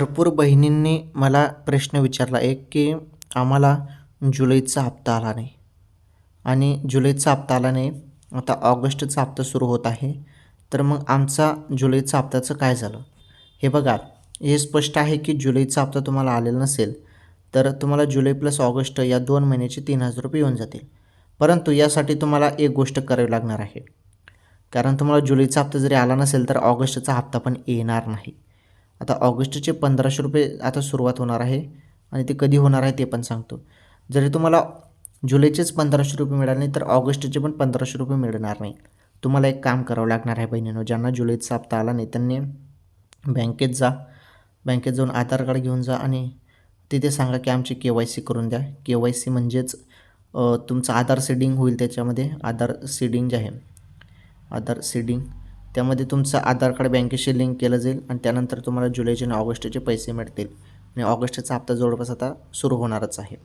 भरपूर बहिणींनी मला प्रश्न विचारला. एक की आम्हाला जुलैचा हप्ता आला नाही. आणि जुलैचा हप्ता आला नाही आता ऑगस्टचा हप्ता सुरू होत आहे. तर मग आमचा जुलैचा हप्त्याचं काय झालं? हे बघा हे स्पष्ट आहे की जुलैचा हप्ता तुम्हाला आलेला नसेल तर तुम्हाला जुलै प्लस ऑगस्ट या दोन महिन्याचे तीन हजार रुपये येऊन जातील. परंतु यासाठी तुम्हाला एक गोष्ट करावी लागणार आहे. कारण तुम्हाला जुलैचा हप्ता जरी आला नसेल तर ऑगस्टचा हप्ता पण येणार नाही. आता ऑगस्टचे पंधराशे रुपये आता सुरुवात होणार आहे आणि ते कधी होणार आहे ते पण सांगतो. जरी तुम्हाला जुलैचेच पंधराशे रुपये मिळाले नाही तर ऑगस्टचे पण पंधराशे रुपये मिळणार नाही. तुम्हाला एक काम करावं लागणार आहे बहिणीनं ज्यांना जुलैचा हप्ता आला नाही त्यांनी बँकेत जा बँकेत जाऊन आधार कार्ड घेऊन जा आणि तिथे सांगा की आमची के वाय सी करून द्या. के वाय सी म्हणजेच तुमचं आधार सीडिंग होईल त्याच्यामध्ये. आधार सीडिंग जे आहे आधार सीडिंग त्यामध्ये तुमचं आधार कार्ड बँकेशी लिंक केलं जाईल आणि त्यानंतर तुम्हाला जुलैचे आणि ऑगस्टचे पैसे मिळतील. आणि ऑगस्टचा हप्ता जवळपास आता सुरू होणारच आहे.